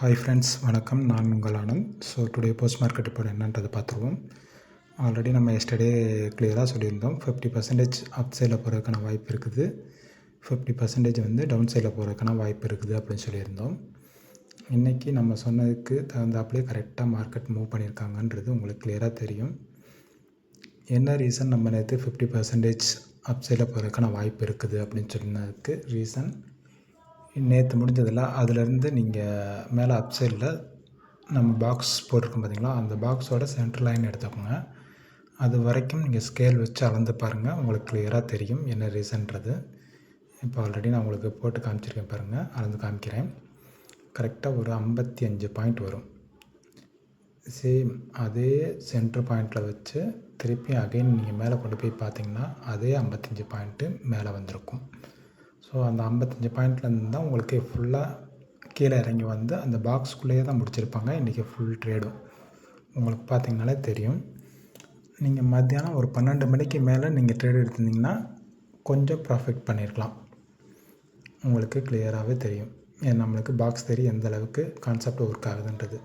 Hi friends வணக்கம். நான் உங்கள் Anand. So today post market இப்போ என்னன்றதை பார்த்துருவோம். ஆல்ரெடி நம்ம எஸ்டர்டே கிளியராக சொல்லியிருந்தோம். ஃபிஃப்டி பர்சன்டேஜ் அப் சைடில் போகிறதுக்கான வாய்ப்பு இருக்குது. ஃபிஃப்டி பர்சன்டேஜ் வந்து டவுன் சைடில் போகிறதுக்கான வாய்ப்பு இருக்குது அப்படின்னு சொல்லியிருந்தோம். இன்றைக்கி நம்ம சொன்னதுக்கு தகுந்தாப்புலேயே கரெக்டாக மார்க்கெட் மூவ் பண்ணியிருக்காங்கன்றது உங்களுக்கு கிளியராக தெரியும். என்ன ரீசன் நம்ம நேற்று ஃபிஃப்டி பர்சன்டேஜ் அப் சைடில் போகிறதுக்கான வாய்ப்பு இருக்குது அப்படின்னு சொன்னதுக்கு ரீசன் நேற்று முடிஞ்சதில் அதுலேருந்து நீங்கள் மேலே அப் சைடில் நம்ம பாக்ஸ் போட்டிருக்கோம் பார்த்தீங்களா அந்த பாக்ஸோட சென்ட்ரல் லைன் எடுத்துக்கோங்க. அது வரைக்கும் நீங்கள் ஸ்கேல் வச்சு அளந்து பாருங்கள் உங்களுக்கு கிளியராக தெரியும் என்ன ரீசன்றது இப்போ ஆல்ரெடி நான் உங்களுக்கு போட்டு காமிச்சிருக்கேன் பாருங்கள் அளந்து காமிக்கிறேன். கரெக்டாக ஒரு ஐம்பத்தி அஞ்சு பாயிண்ட் வரும். சேம் அதே சென்ட்ரு பாயிண்ட்டில் வச்சு திருப்பி அகைன் நீங்கள் மேலே கொண்டு போய் பார்த்தீங்கன்னா அதே ஐம்பத்தஞ்சு பாயிண்ட்டு மேலே வந்திருக்கும். ஸோ அந்த ஐம்பத்தஞ்சு பாயிண்ட்லேருந்து தான் உங்களுக்கு ஃபுல்லாக கீழே இறங்கி வந்து அந்த பாக்ஸ்குள்ளேயே தான் முடிச்சிருப்பாங்க. இன்றைக்கி ஃபுல் ட்ரேடும் உங்களுக்கு பார்த்திங்கனாலே தெரியும். நீங்கள் மத்தியானம் ஒரு பன்னெண்டு மணிக்கு மேலே நீங்கள் ட்ரேட் எடுத்திருந்தீங்கன்னா கொஞ்சம் ப்ராஃபிட் பண்ணியிருக்கலாம் உங்களுக்கு கிளியராகவே தெரியும். ஏன் நம்மளுக்கு பாக்ஸ் தெரியும் எந்த அளவுக்கு கான்செப்ட் ஒர்க் ஆகுதுன்றது.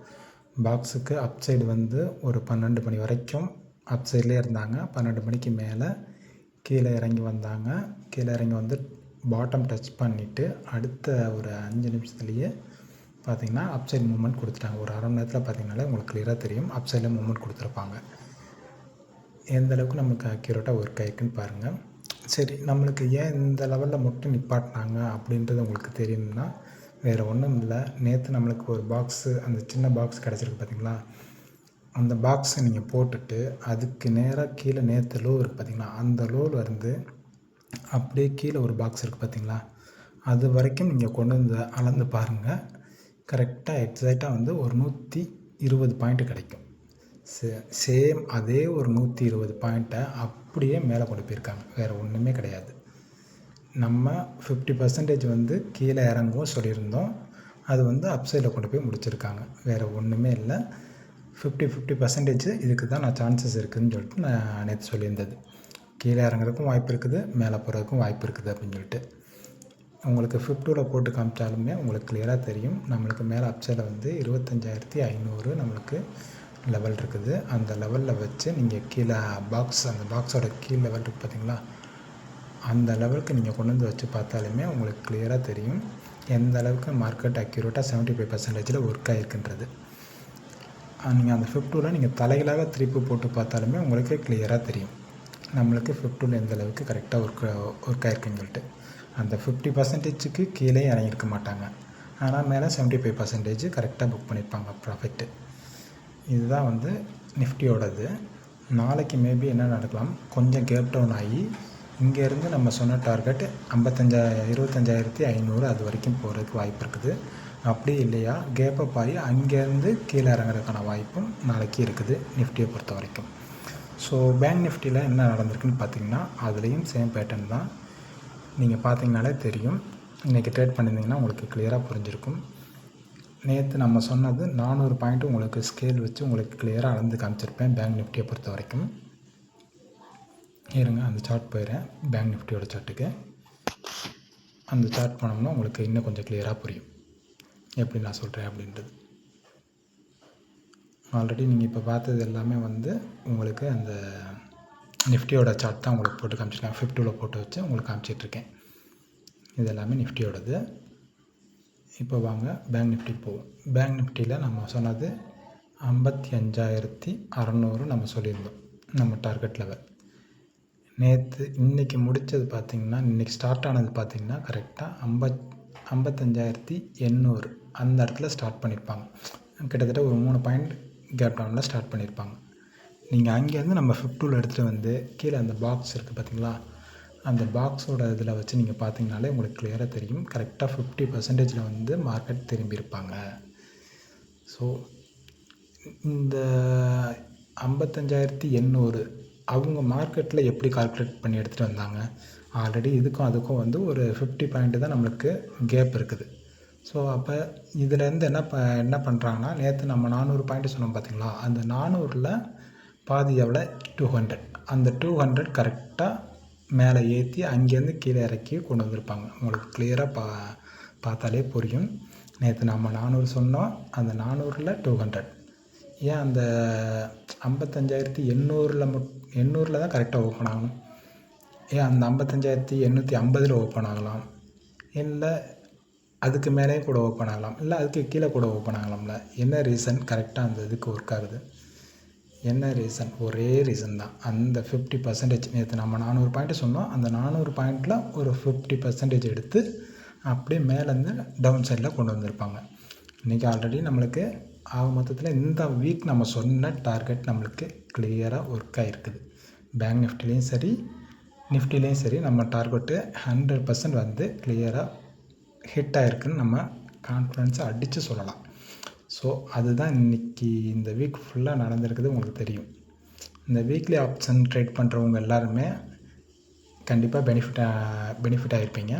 பாக்ஸுக்கு அப் சைடு வந்து ஒரு பன்னெண்டு மணி வரைக்கும் அப் சைட்லேயே இருந்தாங்க. பன்னெண்டு மணிக்கு மேலே கீழே இறங்கி வந்தாங்க. கீழே இறங்கி வந்து பாட்டம் டச் பண்ணிவிட்டு அடுத்த ஒரு அஞ்சு நிமிஷத்துலேயே பார்த்திங்கன்னா அப் சைட் மூமெண்ட் கொடுத்துட்டாங்க. ஒரு அரை மணி நேரத்தில் பார்த்திங்கனாலே உங்களுக்கு கிளியராக தெரியும். அப் சைடில் மூமெண்ட் கொடுத்துருப்பாங்க. எந்த அளவுக்கு நமக்கு அக்யூரேட்டாக ஒர்க் ஆகிருக்குன்னு பாருங்கள் சரி நம்மளுக்கு ஏன் இந்த லெவலில் மட்டும் நிப்பாட்டினாங்க அப்படின்றது உங்களுக்கு தெரியணும்னா வேறு ஒன்றும் இல்லை. நேற்று நம்மளுக்கு ஒரு பாக்ஸு அந்த சின்ன பாக்ஸ் கிடச்சிருக்கு பார்த்தீங்களா அந்த பாக்ஸை நீங்கள் போட்டுட்டு அதுக்கு நேராக கீழே நேற்று லோ இருக்குது பார்த்தீங்களா அந்த லோவில் இருந்து அப்படியே கீழே ஒரு பாக்ஸ் இருக்குது பார்த்தீங்களா? அது வரைக்கும் நீங்கள் கொண்டு வந்து அளந்து பாருங்கள் கரெக்டாக எக்ஸாக்டாக வந்து ஒரு நூற்றி இருபது பாயிண்ட்டு கிடைக்கும். சே சேம் அதே ஒரு நூற்றி இருபது பாயிண்ட்டை அப்படியே மேலே கொண்டு போயிருக்காங்க. வேறு ஒன்றுமே கிடையாது. நம்ம ஃபிஃப்டி பர்சன்டேஜ் வந்து கீழே இறங்கவும் சொல்லியிருந்தோம். அது வந்து அப்சைடில் கொண்டு போய் முடிச்சிருக்காங்க. வேறு ஒன்றுமே இல்லை. ஃபிஃப்டி ஃபிஃப்டி பர்சன்டேஜ் இதுக்கு தான் நான் சான்சஸ் இருக்குதுன்னு சொல்லிட்டு நான் நேற்று சொல்லியிருந்தது. கீழே இறங்குறதுக்கும் வாய்ப்பு இருக்குது மேலே போகிறதுக்கும் வாய்ப்பு இருக்குது அப்படின்னு சொல்லிட்டு. உங்களுக்கு ஃபிஃப்டூவில் போட்டு காமிச்சாலுமே உங்களுக்கு கிளியராக தெரியும். நம்மளுக்கு மேலே அப்சைடில் வந்து இருபத்தஞ்சாயிரத்தி ஐநூறு நம்மளுக்கு லெவல் இருக்குது. அந்த லெவலில் வச்சு நீங்கள் கீழே பாக்ஸ் அந்த பாக்ஸோட கீழ் லெவல் இருக்குது பார்த்தீங்களா அந்த லெவலுக்கு நீங்கள் கொண்டு வந்து வச்சு பார்த்தாலுமே உங்களுக்கு கிளியராக தெரியும். எந்த அளவுக்கு மார்க்கெட் அக்யூரேட்டாக செவன்ட்டி ஃபைவ் பர்சன்டேஜில் ஒர்க் ஆகிருக்குன்றது நீங்கள் அந்த ஃபிஃப்டூவில் நீங்கள் தலைகளாக திருப்பி போட்டு பார்த்தாலுமே உங்களுக்கே கிளியராக தெரியும். நம்மளுக்கு ஃபிஃப்டியில் எந்தளவுக்கு கரெக்டாக ஒர்க் ஒர்க் ஆகிருக்குன்னு சொல்லிட்டு. அந்த ஃபிஃப்டி பர்சன்டேஜுக்கு கீழே இறங்கியிருக்க மாட்டாங்க. ஆனால் மேலே செவன்ட்டி ஃபைவ் பர்சன்டேஜ் கரெக்டாக புக் பண்ணியிருப்பாங்க ப்ராஃபிட்டு இதுதான் வந்து நிஃப்டியோடது. நாளைக்கு மேபி என்ன நடக்கலாம்? கொஞ்சம் கேப் டவுன் ஆகி இங்கேருந்து நம்ம சொன்ன டார்கெட் ஐம்பத்தஞ்சா இருபத்தஞ்சாயிரத்தி ஐநூறு அது வரைக்கும் போகிறதுக்கு வாய்ப்பு இருக்குது. அப்படி இல்லையா? கேப்பப் ஆகி அங்கேருந்து கீழே இறங்குறதுக்கான வாய்ப்பும் நாளைக்கு இருக்குது நிஃப்டியை பொறுத்த வரைக்கும். ஸோ பேங்க் நிஃப்டியில் என்ன நடந்திருக்குன்னு பார்த்தீங்கன்னா அதுலேயும் சேம் பேட்டர்ன் தான். நீங்கள் பார்த்தீங்கனாலே தெரியும். இன்றைக்கி ட்ரேட் பண்ணியிருந்தீங்கன்னா உங்களுக்கு கிளியராக புரிஞ்சிருக்கும். நேற்று நம்ம சொன்னது நானூறு பாயிண்ட் உங்களுக்கு ஸ்கேல் வச்சு உங்களுக்கு கிளியராக அளந்து காமிச்சிருப்பேன் பேங்க் நிஃப்டியை பொறுத்த வரைக்கும். இருங்க அந்த சார்ட் போயிடுறேன். பேங்க் நிஃப்டியோட சார்ட்டுக்கு அந்த சார்ட் பண்ணோம்னா உங்களுக்கு இன்னும் கொஞ்சம் கிளியராக புரியும். எப்படி நான் சொல்கிறேன் அப்படின்றது. ஆல்ரெடி நீங்கள் இப்போ பார்த்தது எல்லாமே வந்து உங்களுக்கு அந்த நிஃப்டியோட சார்ட் தான் உங்களுக்கு போட்டு காமிச்சிருக்கேன் ஃபிஃப்டியில் போட்டு வச்சு உங்களுக்கு காமிச்சிட்ருக்கேன் இது எல்லாமே நிஃப்டியோடது. இப்போ வாங்க பேங்க் நிஃப்டி போவோம். பேங்க் நிஃப்டியில் நம்ம சொன்னது ஐம்பத்தி அஞ்சாயிரத்தி அறநூறு நம்ம சொல்லியிருந்தோம். நம்ம டார்கெட் லெவல் நேற்று இன்றைக்கி முடித்தது பார்த்திங்கன்னா இன்றைக்கி ஸ்டார்ட் ஆனது பார்த்திங்கன்னா கரெக்டாக ஐம்பத் ஐம்பத்தஞ்சாயிரத்தி எண்ணூறு. அந்த இடத்துல ஸ்டார்ட் பண்ணியிருப்பாங்க. கிட்டத்தட்ட ஒரு மூணு பாயிண்ட் கேப் டவுனில் ஸ்டார்ட் பண்ணியிருப்பாங்க நீங்கள் அங்கேருந்து நம்ம ஃபிஃப்டூவில் எடுத்துகிட்டு வந்து கீழே அந்த பாக்ஸ் இருக்குது பார்த்தீங்களா அந்த பாக்ஸோட இதில் வச்சு நீங்கள் பார்த்தீங்கனாலே உங்களுக்கு கிளியராக தெரியும். கரெக்டாக ஃபிஃப்டி பர்சன்டேஜில் வந்து மார்க்கெட் திரும்பியிருப்பாங்க ஸோ இந்த ஐம்பத்தஞ்சாயிரத்தி எண்ணூறு அவங்க மார்க்கெட்டில் எப்படி கால்குலேட் பண்ணி எடுத்துகிட்டு வந்தாங்க? ஆல்ரெடி இதுக்கும் அதுக்கும் வந்து ஒரு ஃபிஃப்டி பாயிண்ட்டு தான் நம்மளுக்கு கேப் இருக்குது. ஸோ அப்போ இதுலேருந்து என்ன ப என்ன பண்ணுறாங்கன்னா நேற்று நம்ம நானூறு பாயிண்ட் சொன்னோம் பார்த்தீங்களா அந்த நானூறில் பாதி எவ்வளோ? டூ ஹண்ட்ரட் அந்த டூ ஹண்ட்ரட் கரெக்டாக மேலே ஏற்றி அங்கேருந்து கீழே இறக்கி கொண்டு வந்திருப்பாங்க. உங்களுக்கு கிளியராக பா பார்த்தாலே புரியும். நேற்று நம்ம நானூறு சொன்னோம். அந்த நானூறில் டூ ஹண்ட்ரட் ஏன் அந்த ஐம்பத்தஞ்சாயிரத்தி எண்ணூறில் மட் எண்ணூறில் தான் கரெக்டாக ஓப்பன் ஆகணும். ஏன் அந்த ஐம்பத்தஞ்சாயிரத்தி எண்ணூற்றி ஐம்பதில் ஓப்பன் ஆகலாம்? இல்லை அதுக்கு மேலேயும் கூட ஓப்பன் ஆகலாம். இல்லை அதுக்கு கீழே கூட ஓப்பன் ஆகலாம்ல. என்ன ரீசன் கரெக்டாக அந்த இதுக்கு ஒர்க் ஆகுது. என்ன ரீசன் ஒரே ரீசன் தான். அந்த ஃபிஃப்டி பர்சன்டேஜ் நேற்று நம்ம நானூறு பாயிண்ட்டு சொன்னோம். அந்த நானூறு பாயிண்ட்டில் ஒரு ஃபிஃப்டி பர்சன்டேஜ் எடுத்து அப்படியே மேலேருந்து டவுன் சைடில் கொண்டு வந்திருப்பாங்க. இன்றைக்கி ஆல்ரெடி நம்மளுக்கு ஆக மொத்தத்தில் இந்த வீக் நம்ம சொன்ன டார்கெட் நம்மளுக்கு கிளியராக ஒர்க் ஆகிருக்குது பேங்க் நிஃப்டிலையும் சரி நிஃப்டிலையும் சரி நம்ம டார்கெட்டு ஹண்ட்ரட் பர்சன்ட் வந்து கிளியராக ஹிட் ஆகிருக்குன்னு நம்ம கான்ஃபிடென்ஸை அடித்து சொல்லலாம். ஸோ அதுதான் இன்றைக்கி இந்த வீக் ஃபுல்லாக நடந்திருக்குது உங்களுக்கு தெரியும். இந்த வீக்லி ஆப்ஷன் ட்ரேட் பண்ணுறவங்க எல்லாருமே கண்டிப்பாக பெனிஃபிட்டாக பெனிஃபிட் ஆகிருப்பீங்க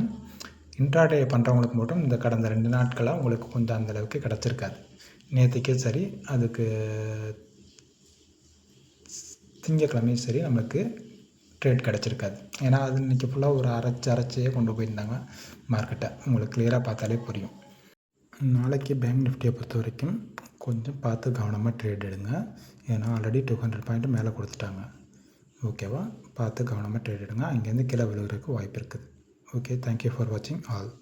இன்ட்ராடே பண்ணுறவங்களுக்கு மட்டும் இந்த கடந்த ரெண்டு நாட்களாக உங்களுக்கு கொஞ்சம் அந்தளவுக்கு கிடச்சிருக்காது. நேற்றுக்கே சரி அதுக்கு திங்கக்கிழமையும் சரி நம்மளுக்கு ட்ரேட் கிடச்சிருக்காது. ஏன்னா அது இன்றைக்கி ஃபுல்லாக ஒரு அரைச்சி அரைச்சியே கொண்டு போயிருந்தாங்க. மார்க்கெட்டை உங்களுக்கு கிளியராக பார்த்தாலே புரியும். நாளைக்கு பேங்க் நிஃப்டியை பொறுத்த வரைக்கும் கொஞ்சம் பார்த்து கவனமாக ட்ரேட் எடுங்க. ஏன்னா ஆல்ரெடி டூ ஹண்ட்ரட் பாயிண்ட்டு மேலே கொடுத்துட்டாங்க. ஓகேவா பார்த்து கவனமாக ட்ரேட் எடுங்க. அங்கேருந்து கீழே விழுகிறதுக்கு வாய்ப்பு இருக்குது. ஓகே தேங்க்யூ ஃபார் வாட்சிங் ஆல்